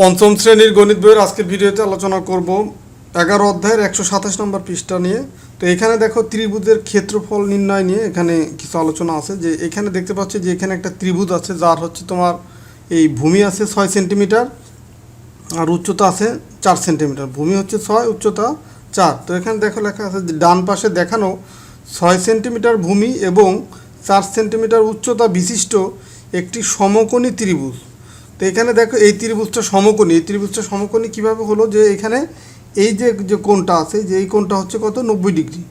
পঞ্চম শ্রেণির গণিত বইয়ের আজকের ভিডিওতে আলোচনা করব। এগারো অধ্যায়ের একশো সাতাশ নম্বর পৃষ্ঠা নিয়ে। তো এখানে দেখো ত্রিভুজের ক্ষেত্রফল নির্ণয় নিয়ে এখানে কিছু আলোচনা আছে। যে এখানে দেখতে পাচ্ছি যে এখানে একটা ত্রিভুজ আছে, যার হচ্ছে তোমার এই ভূমি আছে ছয় সেন্টিমিটার আর উচ্চতা আছে চার সেন্টিমিটার। ভূমি হচ্ছে ছয়, উচ্চতা চার। তো এখানে দেখো লেখা আছে যে ডান পাশে দেখানো ছয় সেন্টিমিটার ভূমি এবং চার সেন্টিমিটার উচ্চতা বিশিষ্ট একটি সমকোণী ত্রিভুজ। তো এখানে দেখো এই ত্রিভুজটা সমকোণী। এই ত্রিভুজটা সমকোণী কীভাবে হলো যে এখানে এই যে যে কোণটা আছে, যে এই কোণটা হচ্ছে কত? নব্বই ডিগ্রি।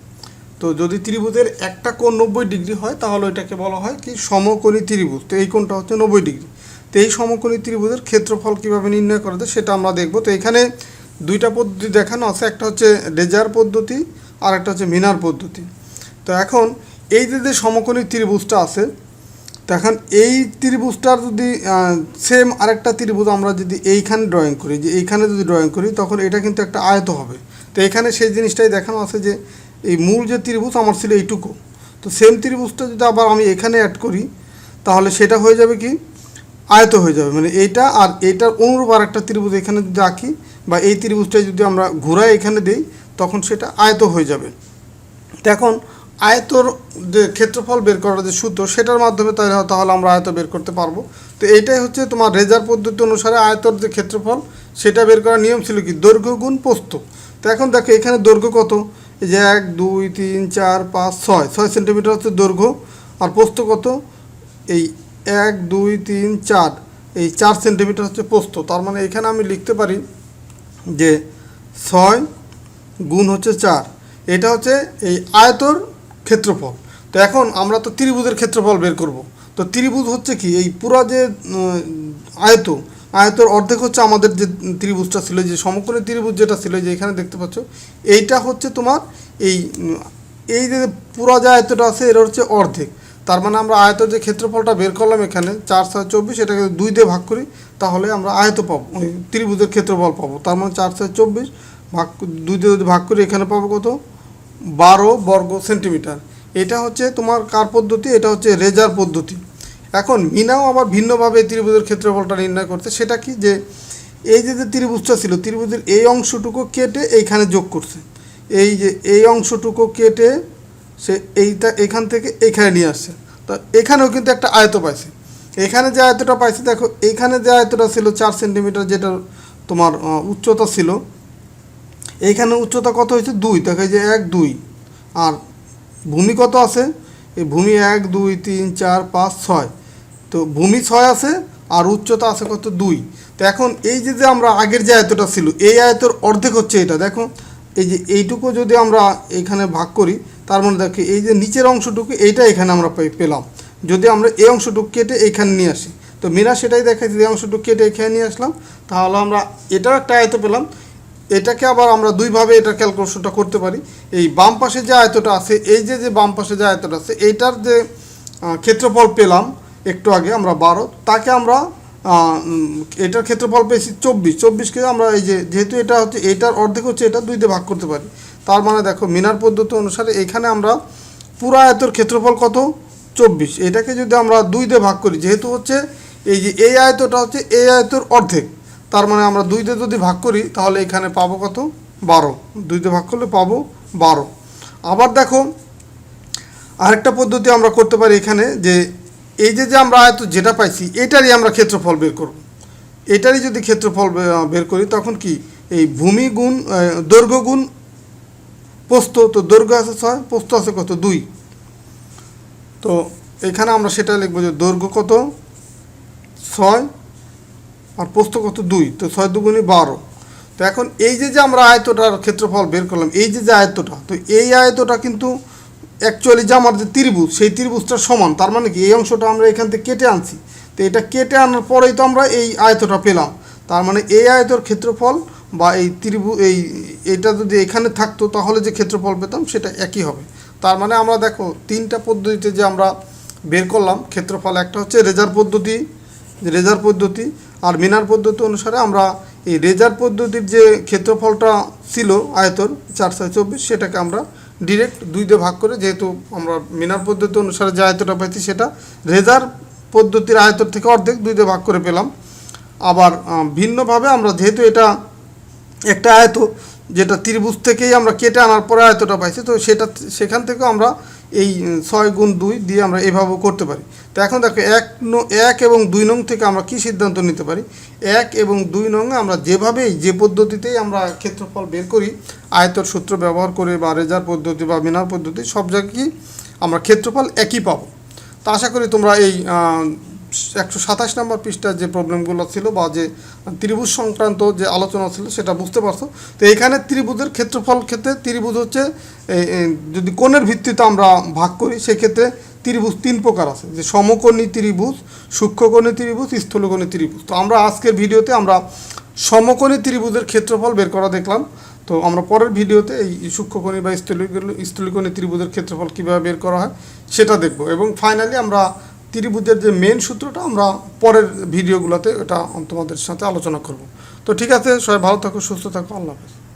তো যদি ত্রিভুজের একটা কোণ নব্বই ডিগ্রি হয়, তাহলে এটাকে বলা হয় কি? সমকোণী ত্রিভুজ। তো এই কোণটা হচ্ছে নব্বই ডিগ্রি। তো এই সমকোণী ত্রিভুজের ক্ষেত্রফল কীভাবে নির্ণয় করা যায় সেটা আমরা দেখব। তো এখানে দুইটা পদ্ধতি দেখানো আছে। একটা হচ্ছে রেজার পদ্ধতি আর একটা হচ্ছে মিনার পদ্ধতি। তো এখন এই যে যে সমকোণী ত্রিভুজটা আছে তো এখন এই ত্রিভুজটার যদি সেম আরেকটা ত্রিভুজ আমরা যদি এইখানে ড্রয়িং করি, যে এইখানে যদি ড্রয়িং করি, তখন এটা কিন্তু একটা আয়ত হবে। তো এখানে সেই জিনিসটাই দেখানো আছে যে, এই মূল যে ত্রিভুজ আমার ছিল এইটুকু। তো সেম ত্রিভুজটা যদি আবার আমি এখানে অ্যাড করি, তাহলে সেটা হয়ে যাবে কি? আয়ত হয়ে যাবে। মানে এইটা আর এইটার অনুরূপ আর একটা ত্রিভুজ এখানে যদি আঁকি, বা এই ত্রিভুজটাই যদি আমরা ঘুরাই এখানে দিই, তখন সেটা আয়ত হয়ে যাবে। এখন আয়তর যে ক্ষেত্রফল বের করার যে সূত্র সেটার মাধ্যমে তাহলে তাহলে আমরা আয়ত বের করতে পারব। তো এইটাই হচ্ছে তোমার রেজার পদ্ধতি অনুসারে আয়তর যে ক্ষেত্রফল, সেটা বের করার নিয়ম ছিল কি? দৈর্ঘ্য গুণ পোস্ত তো এখন দেখো এখানে দৈর্ঘ্য কত? এই যে এক, দুই, তিন, চার, পাঁচ, ছয়। ছয় সেন্টিমিটার হচ্ছে দৈর্ঘ্য। আর পোস্ত কত? এই এক, দুই, তিন, চার। এই চার সেন্টিমিটার হচ্ছে পোস্ত তার মানে এখানে আমি লিখতে পারি যে ছয় গুণ হচ্ছে চার। এটা হচ্ছে এই আয়তর ক্ষেত্রফল। তো এখন আমরা তো ত্রিভুজের ক্ষেত্রফল বের করব। তো ত্রিভুজ হচ্ছে কি? এই পুরা যে আয়ত, আয়তর অর্ধেক হচ্ছে আমাদের যে ত্রিভুজটা ছিল, যে সমকোণী ত্রিভুজ যেটা ছিল, যে এখানে দেখতে পাচ্ছ, এইটা হচ্ছে তোমার এই এই যে পুরা যে আয়তটা আছে এটা হচ্ছে অর্ধেক। তার মানে আমরা আয়তের যে ক্ষেত্রফলটা বের করলাম এখানে, চার ছয় চব্বিশ, এটাকে দুই দিয়ে ভাগ করি, তাহলে আমরা আয়ত পাবো ত্রিভুজের ক্ষেত্রফল পাবো। তার মানে চার ছয় চব্বিশ ভাগ, দুই দিয়ে ভাগ করি, এখানে পাবো কত? বারো বর্গ সেন্টিমিটার। এটা হচ্ছে তোমার কার পদ্ধতি? এটা হচ্ছে রেজার পদ্ধতি। এখন মিনাও আবার ভিন্নভাবে ত্রিভুজের ক্ষেত্রফলটা নির্ণয় করতে, সেটা কি? যে এই যে যে ত্রিভুজটা ছিল, ত্রিভুজের এই অংশটুকু কেটে এইখানে যোগ করছে। এই যে এই অংশটুকু কেটে সে এইটা এখান থেকে এইখানে নিয়ে আসছে। তো এখানেও কিন্তু একটা আয়ত পাইছে। এখানে যে আয়তটা পাইছে, দেখো এইখানে যে আয়তটা ছিল চার সেন্টিমিটার যেটা তোমার উচ্চতা ছিল এইখানে উচ্চতা কত হয়েছে? দুই। এই যে এক, দুই। আর ভূমি কত আছে? এই ভূমি এক, দুই, তিন, চার, পাঁচ, ছয়। তো ভূমি ছয় আছে আর উচ্চতা আছে কত? দুই। তো এখন এই যে যে আমরা আগের যে আয়তটা ছিল, এই আয়তর অর্ধেক হচ্ছে এটা। দেখো, এই যে এইটুকু যদি আমরা এখানে ভাগ করি, তার মানে দেখো, এই যে নিচের অংশটুকু, এইটা এখানে আমরা পেলাম। যদি আমরা এই অংশটুকু কেটে এইখানে নিয়ে আসি, তো মিনা সেটাই দেখাই যে অংশটুকু কেটে এখানে নিয়ে আসলাম। তাহলে আমরা এটাও একটা আয়ত পেলাম। এটাকে আবার আমরা দুইভাবে এটা ক্যালকুলেশনটা করতে পারি। এই বাম পাশে যে আয়তটা আছে, এই যে যে বাম পাশে যে আয়তটা আছে, এইটার যে ক্ষেত্রফল পেলাম একটু আগে আমরা বারো, তাকে আমরা এটার ক্ষেত্রফল পেয়েছি চব্বিশ। চব্বিশকে আমরা এই যে, যেহেতু এটা হচ্ছে, এটার অর্ধেক হচ্ছে, এটা দুই দিয়ে ভাগ করতে পারি। তার মানে দেখো, মিনার পদ্ধতি অনুসারে এখানে আমরা পুরো আয়তর ক্ষেত্রফল কত? চব্বিশ। এটাকে যদি আমরা দুই দিয়ে ভাগ করি, যেহেতু হচ্ছে এই যে, এই আয়তটা হচ্ছে এই আয়তর অর্ধেক। তার মানে আমরা দুইতে যদি ভাগ করি, তাহলে এখানে পাবো কত? বারো। দুই দিয়ে ভাগ করলে পাবো বারো। আবার দেখো, আরেকটা পদ্ধতি আমরা করতে পারি এখানে যে, এই যে যে আমরা আয়ত যেটা পাইছি, এটারই আমরা ক্ষেত্রফল বের করব। এটারই যদি ক্ষেত্রফল বের করি, তখন কি? এই ভূমি গুণ দৈর্ঘ্য গুণ পোস্ত, তো দৈর্ঘ্য আছে ছয়, পোস্ত আছে কত? দুই। তো এখানে আমরা সেটা লিখব যে দৈর্ঘ্য কত? ছয়। আর পোস্ত কত দুই, তো ছয় দুগুণে বারো। তো এখন এই যে যে আমরা আয়তটার ক্ষেত্রফল বের করলাম, এই যে যে আয়তটা, তো এই আয়তটা কিন্তু অ্যাকচুয়ালি যে আমার যে ত্রিভুজ, সেই ত্রিভুজটা সমান, তার মানে কি এই অংশটা আমরা এখান থেকে কেটে আনছি। তো এটা কেটে আনার পরেই তো আমরা এই আয়তটা পেলাম। তার মানে এই আয়তর ক্ষেত্রফল বা এই ত্রিভু, এই এটা যদি এখানে থাকতো, তাহলে যে ক্ষেত্রফল পেতাম, সেটা একই হবে। তার মানে আমরা দেখো, তিনটা পদ্ধতিতে যে আমরা বের করলাম, ক্ষেত্রফল একটা হচ্ছে রেজার পদ্ধতি রেজার পদ্ধতি আর মিনার পদ্ধতি অনুসারে আমরা এই রেজার পদ্ধতির যে ক্ষেত্রফলটা ছিল আয়তন চারশো চব্বিশ, সেটাকে আমরা ডিরেক্ট দুই দিয়ে ভাগ করে, যেহেতু আমরা মিনার পদ্ধতি অনুসারে যে আয়তটা পাইছি সেটা রেজার পদ্ধতির আয়তর থেকে অর্ধেক দুই দিয়ে ভাগ করে পেলাম। আবার ভিন্নভাবে আমরা যেহেতু এটা একটা আয়ত যেটা ত্রিভুজ থেকেই আমরা কেটে আনার পরে আয়তটা পাইছি, তো সেটা সেখান থেকেও আমরা এই ছয় গুণ দুই দিয়ে আমরা এভাবেও করতে পারি। তো এখন দেখো, এক ন- এক এবং দুই নং থেকে আমরা কি সিদ্ধান্ত নিতে পারি? এক এবং দুই নংয়ে আমরা যেভাবেই, যে পদ্ধতিতেই আমরা ক্ষেত্রফল বের করি, আয়তর সূত্র ব্যবহার করে বা রেজার পদ্ধতি বা মিনার পদ্ধতি, সব জায়গায় আমরা ক্ষেত্রফল একই পাবো। তো আশা করি তোমরা এই একশো সাতাশ নম্বর পৃষ্ঠার যে প্রবলেমগুলো ছিল বা যে ত্রিভুজ সংক্রান্ত যে আলোচনা ছিল সেটা বুঝতে পারছ। তো এখানে ত্রিভুজের ক্ষেত্রফল ক্ষেত্রে ত্রিভুজ হচ্ছে যদি কোণের ভিত্তিতে আমরা ভাগ করি, সেক্ষেত্রে ত্রিভুজ তিন প্রকার আছে। যে সমকোণী ত্রিভুজ, সূক্ষ্মকোণী ত্রিভুজ, স্থূলকোণী ত্রিভুজ। তো আমরা আজকের ভিডিওতে আমরা সমকোণী ত্রিভুজের ক্ষেত্রফল বের করা দেখলাম। তো আমরা পরের ভিডিওতে এই সূক্ষ্মকোণী বা স্থূলিকোণী ত্রিভুজের ক্ষেত্রফল কীভাবে বের করা হয় সেটা দেখব। এবং ফাইনালি আমরা ত্রিভুজের যে মেন সূত্রটা, আমরা পরের ভিডিওগুলোতে এটা তোমাদের সাথে আলোচনা করব। তো ঠিক আছে, সবাই ভালো থাকো, সুস্থ থাকো, আল্লাহ হাফেজ।